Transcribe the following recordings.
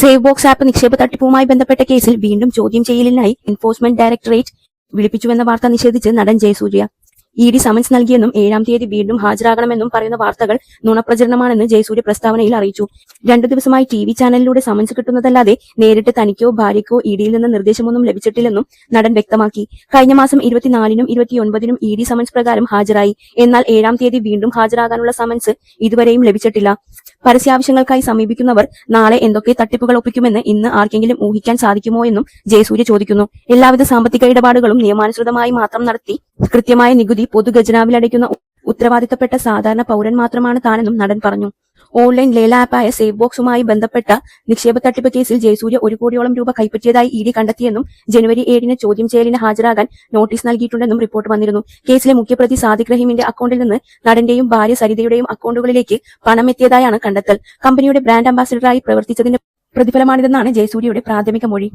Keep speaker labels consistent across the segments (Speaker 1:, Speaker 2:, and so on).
Speaker 1: Save box app നിക്ഷേപ തട്ടിപ്പുമായി ബന്ധപ്പെട്ട കേസിൽ വീണ്ടും ചോദ്യം ചെയ്യലിനായി എൻഫോഴ്സ്മെന്റ് ഡയറക്ടറേറ്റ് വിളിപ്പിച്ചുവെന്ന വാർത്ത നിഷേധിച്ച് നടൻ ജയസൂര്യ. ഇ ഡി സമൻസ് നൽകിയെന്നും ഏഴാം തീയതി വീണ്ടും ഹാജരാകണമെന്നും പറയുന്ന വാർത്തകൾ നുണപ്രചരണമാണെന്ന് ജയസൂര്യ പ്രസ്താവനയിൽ അറിയിച്ചു. രണ്ടു ദിവസമായി ടി വി ചാനലിലൂടെ സമൻസ് കിട്ടുന്നതല്ലാതെ നേരിട്ട് തനിക്കോ ഭാര്യയ്ക്കോ ഇ ഡിയിൽ നിന്ന് നിർദ്ദേശമൊന്നും ലഭിച്ചിട്ടില്ലെന്നും നടൻ വ്യക്തമാക്കി. കഴിഞ്ഞ മാസം ഇരുപത്തിനാലിനും ഇരുപത്തിയൊൻപതിനും ഇ ഡി സമൻസ് പ്രകാരം ഹാജരായി. എന്നാൽ ഏഴാം തീയതി വീണ്ടും ഹാജരാകാനുള്ള സമൻസ് ഇതുവരെയും ലഭിച്ചിട്ടില്ല. പരസ്യാവശ്യങ്ങൾക്കായി സമീപിക്കുന്നവർ നാളെ എന്തൊക്കെ തട്ടിപ്പുകൾ ഒപ്പിക്കുമെന്ന് ഇന്ന് ആർക്കെങ്കിലും ഊഹിക്കാൻ സാധിക്കുമോ എന്നും ജയസൂര്യ ചോദിക്കുന്നു. എല്ലാവിധ സാമ്പത്തിക ഇടപാടുകളും നിയമാനുസൃതമായി മാത്രം നടത്തി കൃത്യമായ നികുതി പൊതുഖജനാവിലടയ്ക്കുന്ന ഉത്തരവാദിത്തപ്പെട്ട സാധാരണ പൌരൻ മാത്രമാണ് താനെന്നും നടൻ പറഞ്ഞു. ഓൺലൈൻ ലേല ആപ്പായ സേവ് ബോക്സുമായി ബന്ധപ്പെട്ട നിക്ഷേപ തട്ടിപ്പ് കേസിൽ ജയസൂര്യ ഒരു കോടിയോളം രൂപ കൈപ്പറ്റിയതായി ഇ ഡി കണ്ടെത്തിയെന്നും ജനുവരി ഏഴിന് ചോദ്യം ചെയ്യലിന് ഹാജരാകാൻ നോട്ടീസ് നൽകിയിട്ടുണ്ടെന്നും റിപ്പോർട്ട് വന്നിരുന്നു. കേസിലെ മുഖ്യപ്രതി സാദിഖ് റഹീമിന്റെ അക്കൌണ്ടിൽ നിന്ന് നടന്റെയും ഭാര്യ സരിതയുടെയും അക്കൌണ്ടുകളിലേക്ക് പണം എത്തിയതായാണ് കണ്ടെത്തൽ. കമ്പനിയുടെ ബ്രാൻഡ് അംബാസിഡറായി പ്രവർത്തിച്ചതിന്റെ പ്രതിഫലമാണിതെന്നാണ് ജയസൂര്യയുടെ പ്രാഥമിക മൊഴി.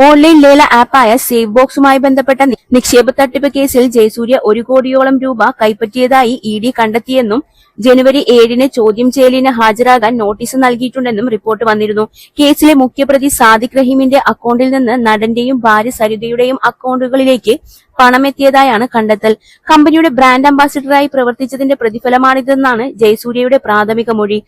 Speaker 1: ഓൺലൈൻ ലേല ആപ്പായ സേവ് ബോക്സുമായി ബന്ധപ്പെട്ട നിക്ഷേപ തട്ടിപ്പ് കേസിൽ ജയസൂര്യ ഒരു കോടിയോളം രൂപ കൈപ്പറ്റിയതായി ഇ ഡി കണ്ടെത്തിയെന്നും ജനുവരി ഏഴിന് ചോദ്യം ചെയ്യലിന് ഹാജരാകാൻ നോട്ടീസ് നൽകിയിട്ടുണ്ടെന്നും റിപ്പോർട്ട് വന്നിരുന്നു. കേസിലെ മുഖ്യപ്രതി സാദിഖ് റഹീമിന്റെ അക്കൌണ്ടിൽ നിന്ന് നടന്റെയും ഭാര്യ സരിതയുടെയും അക്കൌണ്ടുകളിലേക്ക് പണമെത്തിയതായാണ് കണ്ടെത്തൽ. കമ്പനിയുടെ ബ്രാൻഡ് അംബാസിഡറായി പ്രവർത്തിച്ചതിന്റെ പ്രതിഫലമാണിതെന്നാണ് ജയസൂര്യയുടെ പ്രാഥമിക മൊഴി.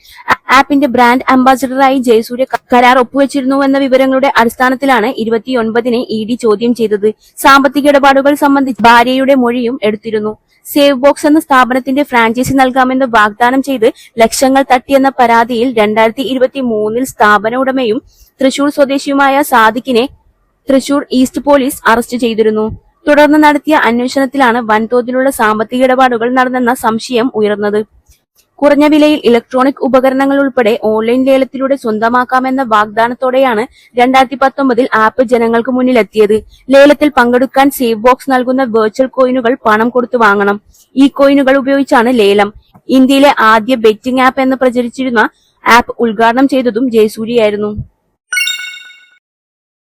Speaker 1: ആപ്പിന്റെ ബ്രാൻഡ് അംബാസിഡറായി ജയസൂര്യ കരാർ ഒപ്പുവെച്ചിരുന്നുവെന്ന വിവരങ്ങളുടെ അടിസ്ഥാനത്തിലാണ് ഇരുപത്തിയൊൻപതിനെ ഇ ഡി ചോദ്യം ചെയ്തത്. സാമ്പത്തിക ഇടപാടുകൾ സംബന്ധിച്ച് ഭാര്യയുടെ മൊഴിയും എടുത്തിരുന്നു. സേവ് ബോക്സ് എന്ന സ്ഥാപനത്തിന്റെ ഫ്രാഞ്ചൈസി നൽകാമെന്ന് വാഗ്ദാനം ചെയ്ത് ലക്ഷങ്ങൾ തട്ടിയെന്ന പരാതിയിൽ രണ്ടായിരത്തി ഇരുപത്തി മൂന്നിൽ സ്ഥാപന ഉടമയും തൃശൂർ സ്വദേശിയുമായ സാദിഖിനെ തൃശൂർ ഈസ്റ്റ് പോലീസ് അറസ്റ്റ് ചെയ്തിരുന്നു. തുടർന്ന് നടത്തിയ അന്വേഷണത്തിലാണ് വൻതോതിലുള്ള സാമ്പത്തിക ഇടപാടുകൾ നടന്നെന്ന സംശയം ഉയർന്നത്. കുറഞ്ഞ വിലയിൽ ഇലക്ട്രോണിക് ഉപകരണങ്ങൾ ഉൾപ്പെടെ ഓൺലൈൻ ലേലത്തിലൂടെ സ്വന്തമാക്കാമെന്ന വാഗ്ദാനത്തോടെയാണ് രണ്ടായിരത്തി പത്തൊമ്പതിൽ ആപ്പ് ജനങ്ങൾക്ക് മുന്നിലെത്തിയത്. ലേലത്തിൽ പങ്കെടുക്കാൻ സേവ് ബോക്സ് നൽകുന്ന വെർച്വൽ കോയിനുകൾ പണം കൊടുത്തു വാങ്ങണം. ഈ കോയിനുകൾ ഉപയോഗിച്ചാണ് ലേലം. ഇന്ത്യയിലെ ആദ്യ ബെറ്റിംഗ് ആപ്പ് എന്ന് പ്രചരിച്ചിരുന്ന ആപ്പ് ഉദ്ഘാടനം ചെയ്തതും ജയസൂര്യയായിരുന്നു.